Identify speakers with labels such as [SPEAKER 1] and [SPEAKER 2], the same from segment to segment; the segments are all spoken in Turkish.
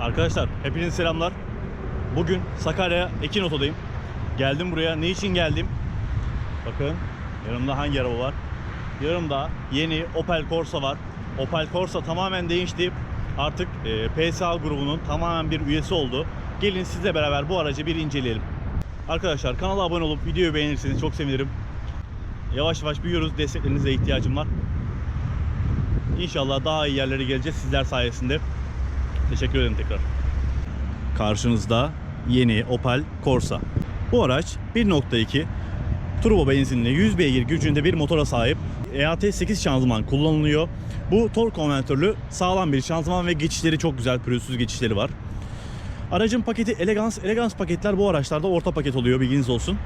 [SPEAKER 1] Arkadaşlar hepinize selamlar. Bugün Sakarya Ekinoto'dayım. Geldim buraya. Ne için geldim? Bakın yanımda hangi araba var? Yanımda yeni Opel Corsa var. Opel Corsa tamamen değişti. Artık e, PSA grubunun tamamen bir üyesi oldu. Gelin sizle beraber bu aracı bir inceleyelim. Arkadaşlar kanala abone olup videoyu beğenirseniz çok sevinirim. Yavaş yavaş büyüyoruz. Desteklerinize ihtiyacım var. İnşallah daha iyi yerlere geleceğiz sizler sayesinde. Teşekkür ederim tekrar. Karşınızda yeni Opel Corsa. Bu araç 1.2 turbo benzinli 100 beygir gücünde bir motora sahip. EAT 8 şanzıman kullanılıyor. Bu tork konvertörlü sağlam bir şanzıman ve geçişleri çok güzel pürüzsüz geçişleri var. Aracın paketi Elegance. Elegance paketler bu araçlarda orta paket oluyor bilginiz olsun.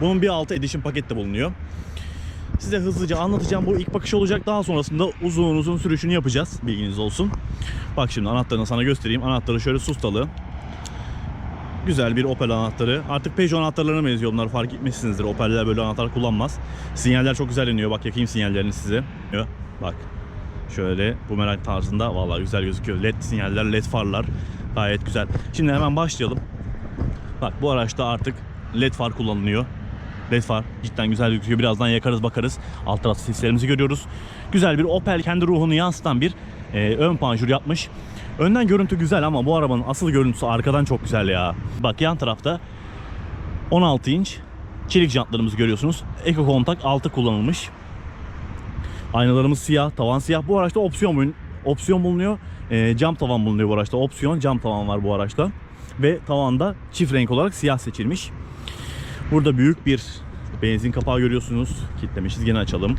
[SPEAKER 1] Bunun bir altı Edition paket de bulunuyor. Size hızlıca anlatacağım. Bu ilk bakış olacak. Daha sonrasında uzun uzun sürüşünü yapacağız. Bilginiz olsun. Bak şimdi anahtarını sana göstereyim. Anahtarı şöyle sustalı. Güzel bir Opel anahtarı. Artık Peugeot anahtarlarına benziyor bunlar fark etmişsinizdir. Opel'ler böyle anahtar kullanmaz. Sinyaller çok güzel iniyor. Bak yakayım sinyallerini size. Bak. Şöyle bumerang tarzında vallahi güzel gözüküyor. LED sinyaller, LED farlar gayet güzel. Şimdi hemen başlayalım. Bak bu araçta artık LED far kullanılıyor. LED far cidden güzel gözüküyor. Birazdan yakarız bakarız. Alt tarafta sislerimizi görüyoruz. Güzel bir Opel kendi ruhunu yansıtan bir e, ön panjur yapmış. Önden görüntü güzel ama bu arabanın asıl görüntüsü arkadan çok güzel ya. Bak yan tarafta 16 inç çelik jantlarımızı görüyorsunuz. Eco kontak 6 kullanılmış. Aynalarımız siyah, tavan siyah. Bu araçta opsiyon opsiyon bulunuyor. E, cam tavan bulunuyor bu araçta. Opsiyon cam tavan var bu araçta. Ve tavanda çift renk olarak siyah seçilmiş. Burada büyük bir benzin kapağı görüyorsunuz. Kitlemişiz. Gene açalım.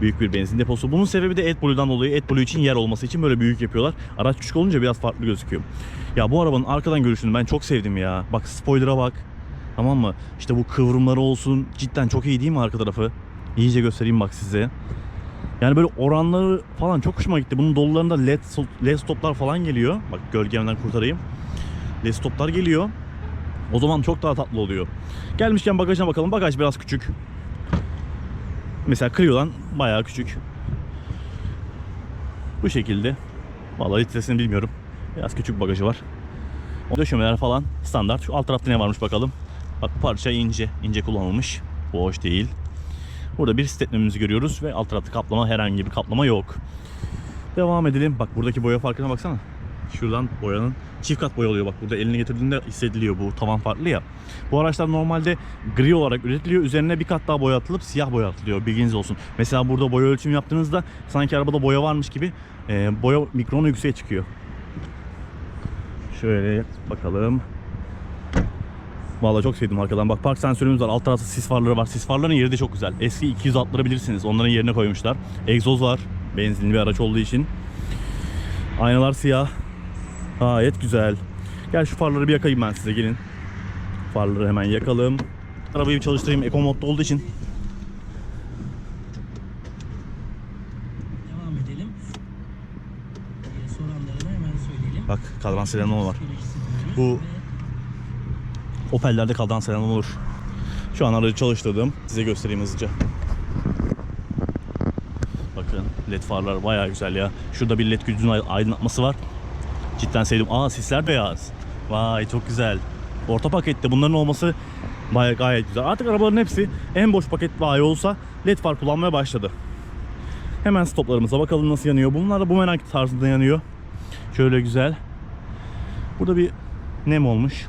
[SPEAKER 1] Büyük bir benzin deposu. Bunun sebebi de AdBlue'dan dolayı. AdBlue için yer olması için böyle büyük yapıyorlar. Araç küçük olunca biraz farklı gözüküyor. Ya bu arabanın arkadan görüşünü ben çok sevdim ya. Bak spoiler'a bak. Tamam mı? İşte bu kıvrımları olsun. Cidden çok iyi değil mi arka tarafı? İyice göstereyim bak size. Yani böyle oranları falan çok hoşuma gitti. Bunun dolularında led, led stoplar falan geliyor. Bak gölgemden kurtarayım. Led stoplar geliyor. O zaman çok daha tatlı oluyor. Gelmişken bagajına bakalım. Bagaj biraz küçük. Mesela Clio'dan bayağı küçük. Bu şekilde. Vallahi litresini bilmiyorum. Biraz küçük bagajı var. Döşemeler falan standart. Şu alt tarafta ne varmış bakalım. Bak parça ince. ince kullanılmış. Bu hoş değil. Burada bir steplememizi görüyoruz ve alt tarafta kaplama herhangi bir kaplama yok. Devam edelim. Bak buradaki boya farkına baksana. Şuradan boyanın çift kat boya oluyor. Bak burada elini getirdiğinde hissediliyor bu tavan farklı ya. Bu araçlar normalde gri olarak üretiliyor. Üzerine bir kat daha boya atılıp siyah boya atılıyor. Bilginiz olsun. Mesela burada boya ölçümü yaptığınızda sanki arabada boya varmış gibi e, boya mikronu yükseğe çıkıyor. Şöyle bakalım. Vallahi çok sevdim arkadan. Bak park sensörümüz var. Alt tarafta sis farları var. Sis farların yeri de çok güzel. Eski 206'ları bilirsiniz. Onların yerine koymuşlar. Egzoz var. Benzinli bir araç olduğu için. Aynalar siyah. Gayet güzel. Gel şu farları bir yakayım ben size gelin. Farları hemen yakalım. Arabayı bir çalıştırayım. Eco modda olduğu için.
[SPEAKER 2] Devam edelim. Soranlara hemen söyleyelim.
[SPEAKER 1] Bak kadran selamlama var. Bu- Opel'lerde kadran selamlama olur. Şu an aracı çalıştırdım. Size göstereyim hızlıca. Bakın led farlar bayağı güzel ya. Şurada bir led gücünün ay- aydınlatması var. Cidden sevdim. Aa sisler beyaz. Vay çok güzel. Orta pakette bunların olması bayağı gayet güzel. Artık arabaların hepsi en boş paket bayi olsa led far kullanmaya başladı. Hemen stoplarımıza bakalım nasıl yanıyor. Bunlar da bumerang tarzında yanıyor. Şöyle güzel. Burada bir nem olmuş.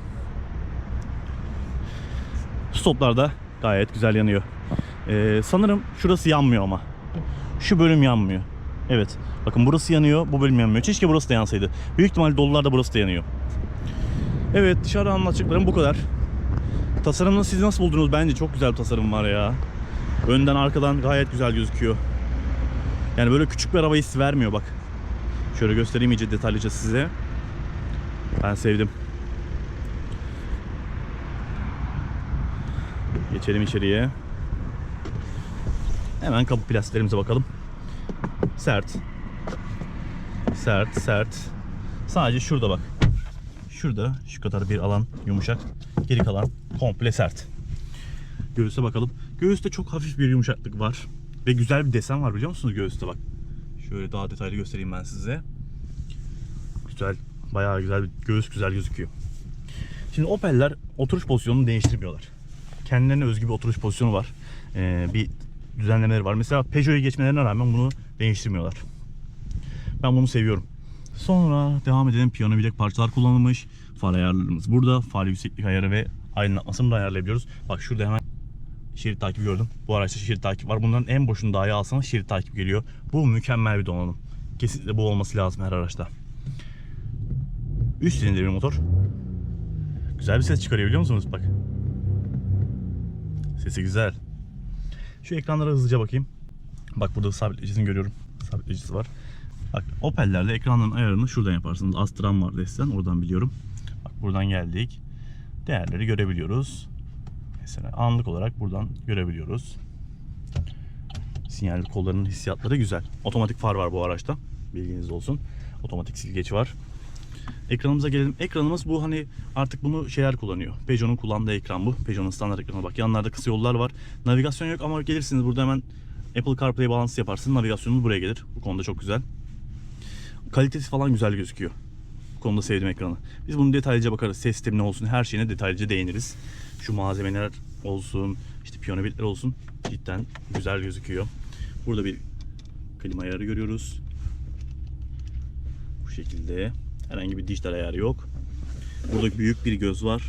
[SPEAKER 1] Stoplarda gayet güzel yanıyor. Ee, sanırım şurası yanmıyor ama. Şu bölüm yanmıyor. Evet. Bakın burası yanıyor, bu bölüm yanmıyor. Keşke burası da yansaydı. Büyük ihtimal dolularda burası da yanıyor. Evet, dışarı anlatacaklarım bu kadar. Tasarımını siz nasıl buldunuz? Bence çok güzel bir tasarım var ya. Önden arkadan gayet güzel gözüküyor. Yani böyle küçük bir araba hissi vermiyor bak. Şöyle göstereyim iyice detaylıca size. Ben sevdim. Geçelim içeriye. Hemen kapı plastiklerimize bakalım. Sert. Sert, sert. Sadece şurada bak. Şurada şu kadar bir alan yumuşak. Geri kalan komple sert. Göğüste bakalım. Göğüste çok hafif bir yumuşaklık var. Ve güzel bir desen var biliyor musunuz göğüste bak. Şöyle daha detaylı göstereyim ben size. Güzel Bayağı güzel, göğüs güzel gözüküyor. Şimdi Opel'ler oturuş pozisyonunu değiştirmiyorlar. Kendilerine özgü bir oturuş pozisyonu var. Ee, bir düzenlemeleri var. Mesela Peugeot'u geçmelerine rağmen bunu değiştirmiyorlar. Ben bunu seviyorum. Sonra devam edelim. Piyano bilek parçalar kullanılmış. Far ayarlarımız burada. Far yükseklik ayarı ve aydınlatmasını da ayarlayabiliyoruz. Bak şurada hemen şerit takibi gördüm. Bu araçta şerit takip var. Bunların en boşunu dahi alsanız şerit takip geliyor. Bu mükemmel bir donanım. Kesinlikle bu olması lazım her araçta. Üst silindir bir motor. Güzel bir ses çıkarıyor biliyor musunuz? Bak. Sesi güzel. Şu ekranlara hızlıca bakayım. Bak burada sabitleyicisini görüyorum. Sabitleyicisi var. Bak Opel'lerle ekranların ayarını şuradan yaparsınız. Astran var desen oradan biliyorum. Bak buradan geldik. Değerleri görebiliyoruz. Mesela anlık olarak buradan görebiliyoruz. Sinyal kollarının hissiyatları güzel. Otomatik far var bu araçta. Bilginiz olsun. Otomatik silgeç var. Ekranımıza gelelim. Ekranımız bu hani artık bunu şeyler kullanıyor. Peugeot'un kullandığı ekran bu. Peugeot'un standart ekranı bak. Yanlarda kısa yollar var. Navigasyon yok ama gelirsiniz burada hemen Apple CarPlay bağlantısı yaparsınız. Navigasyonunuz buraya gelir. Bu konuda çok güzel. Kalitesi falan güzel gözüküyor. Bu konuda sevdim ekranı. Biz bunu detaylıca bakarız. Ses sistemi ne olsun her şeyine detaylıca değiniriz. Şu malzemeler olsun, işte piyano bitler olsun. Cidden güzel gözüküyor. Burada bir klima ayarı görüyoruz. Bu şekilde. Herhangi bir dijital ayarı yok. Burada büyük bir göz var.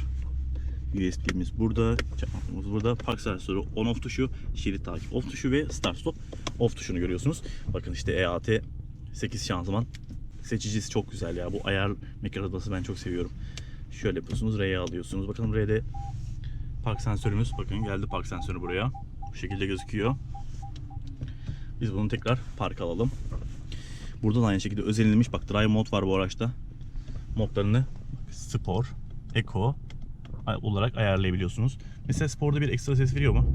[SPEAKER 1] USB'miz burada, çakmaklığımız burada. Park sensörü on off tuşu, şerit takip off tuşu ve start stop off tuşunu görüyorsunuz. Bakın işte EAT 8 şanzıman seçicisi çok güzel ya. Bu ayar mekanizması ben çok seviyorum. Şöyle yapıyorsunuz, R'ye alıyorsunuz. Bakalım R'de park sensörümüz. Bakın geldi park sensörü buraya. Bu şekilde gözüküyor. Biz bunu tekrar park alalım. Burada da aynı şekilde özenilmiş. Bak drive mod var bu araçta. Modlarını spor, eco olarak ayarlayabiliyorsunuz. Mesela sporda bir ekstra ses veriyor mu?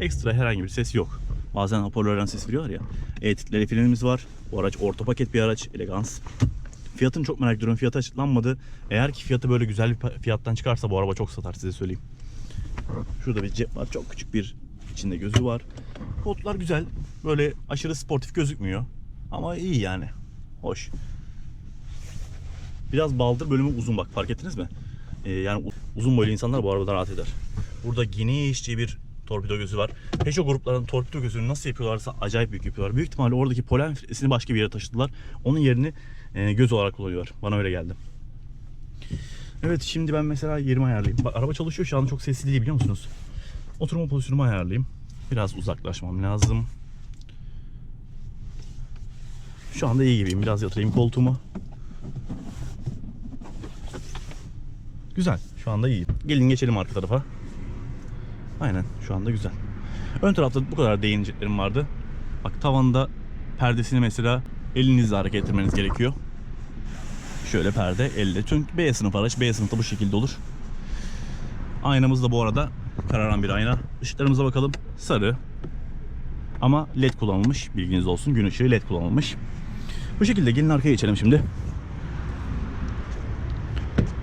[SPEAKER 1] Ekstra herhangi bir ses yok. Bazen hoparlörden ses veriyorlar ya. E-titreli frenimiz var. Bu araç orta paket bir araç. Elegans. Fiyatını çok merak ediyorum. Fiyatı açıklanmadı. Eğer ki fiyatı böyle güzel bir fiyattan çıkarsa bu araba çok satar size söyleyeyim. Şurada bir cep var. Çok küçük bir içinde gözü var. Koltuklar güzel. Böyle aşırı sportif gözükmüyor. Ama iyi yani. Hoş. Biraz baldır bölümü uzun bak fark ettiniz mi? Ee, yani uzun boylu insanlar bu arabadan rahat eder. Burada genişçe bir torpido gözü var. Peugeot gruplarının torpido gözünü nasıl yapıyorlarsa acayip büyük yapıyorlar. Büyük ihtimalle oradaki polen filtresini başka bir yere taşıdılar. Onun yerini e, göz olarak kullanıyorlar. Bana öyle geldi. Evet şimdi ben mesela yerimi ayarlayayım. Bak araba çalışıyor şu an çok sesli değil biliyor musunuz? Oturma pozisyonumu ayarlayayım. Biraz uzaklaşmam lazım. Şu anda iyi gibiyim. Biraz yatırayım koltuğumu. Güzel. Şu anda iyi. Gelin geçelim arka tarafa. Aynen. Şu anda güzel. Ön tarafta bu kadar değineceklerim vardı. Bak tavanda perdesini mesela elinizle hareket ettirmeniz gerekiyor. Şöyle perde elle. Çünkü B sınıf araç. B sınıfta bu şekilde olur. Aynamız da bu arada kararan bir ayna. Işıklarımıza bakalım. Sarı. Ama led kullanılmış. Bilginiz olsun. Gün ışığı led kullanılmış. Bu şekilde gelin arkaya geçelim şimdi.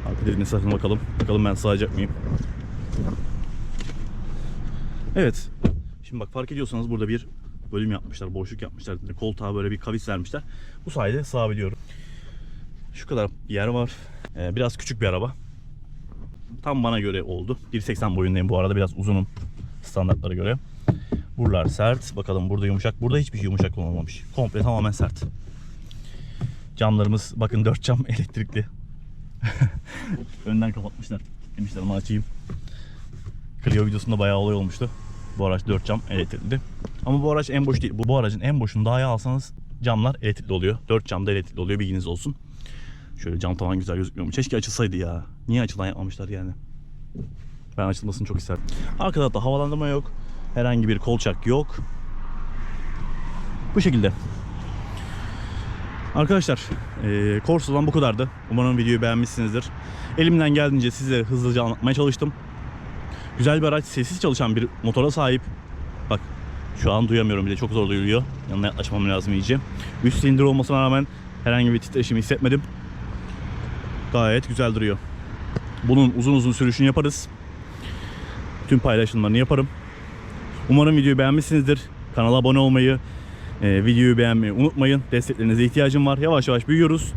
[SPEAKER 1] Arka dediğine sakın bakalım. Bakalım ben sığacak mıyım? Evet. Şimdi bak fark ediyorsanız burada bir bölüm yapmışlar. Boşluk yapmışlar. Koltuğa böyle bir kavis vermişler. Bu sayede sığabiliyorum. Şu kadar yer var. Ee, biraz küçük bir araba. Tam bana göre oldu. 1.80 boyundayım bu arada. Biraz uzunum standartlara göre. Buralar sert. Bakalım burada yumuşak. Burada hiçbir şey yumuşak olmamış. Komple tamamen sert. Camlarımız bakın dört cam elektrikli. Önden kapatmışlar. Demişler onu açayım. Clio videosunda bayağı olay olmuştu. Bu araç 4 cam elektrikli. Ama bu araç en boş değil. Bu, bu aracın en boşunu daha iyi alsanız camlar elektrikli oluyor. 4 cam da elektrikli oluyor bilginiz olsun. Şöyle cam tavan güzel gözükmüyor mu? Keşke açılsaydı ya. Niye açılan yapmamışlar yani? Ben açılmasını çok isterdim. Arka tarafta havalandırma yok. Herhangi bir kolçak yok. Bu şekilde. Arkadaşlar eee Corsa'dan bu kadardı. Umarım videoyu beğenmişsinizdir. Elimden geldiğince size hızlıca anlatmaya çalıştım. Güzel bir araç, sessiz çalışan bir motora sahip. Bak şu an duyamıyorum bile çok zor duyuluyor. Yanına yaklaşmam lazım iyice. Üst silindir olmasına rağmen herhangi bir titreşim hissetmedim. Gayet güzel duruyor. Bunun uzun uzun sürüşünü yaparız. Tüm paylaşımlarını yaparım. Umarım videoyu beğenmişsinizdir. Kanala abone olmayı, e, videoyu beğenmeyi unutmayın. Desteklerinize ihtiyacım var. Yavaş yavaş büyüyoruz.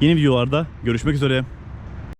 [SPEAKER 1] Yeni videolarda görüşmek üzere.